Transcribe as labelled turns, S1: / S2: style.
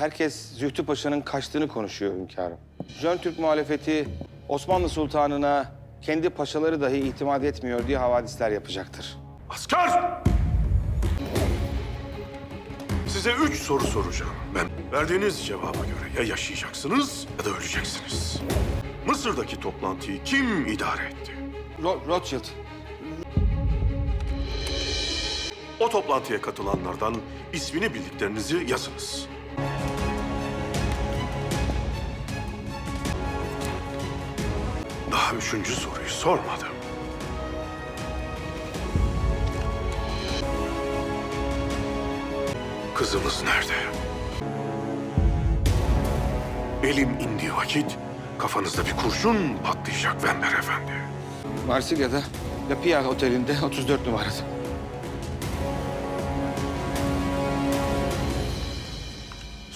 S1: Herkes Zühtü Paşa'nın kaçtığını konuşuyor hünkârım. Jön Türk muhalefeti Osmanlı Sultanı'na kendi paşaları dahi itimat etmiyor diye havadisler yapacaktır.
S2: Asker! Size üç soru soracağım. Ben verdiğiniz cevaba göre ya yaşayacaksınız ya da öleceksiniz. Mısır'daki toplantıyı kim idare etti?
S1: Ro- Rothschild,
S2: O toplantıya katılanlardan ismini bildiklerinizi yazınız. Daha üçüncü soruyu sormadım. Kızımız nerede? Elim indiği vakit kafanızda bir kurşun patlayacak Venber Efendi.
S1: Marsilya'da La Pia Oteli'nde 34 numarada.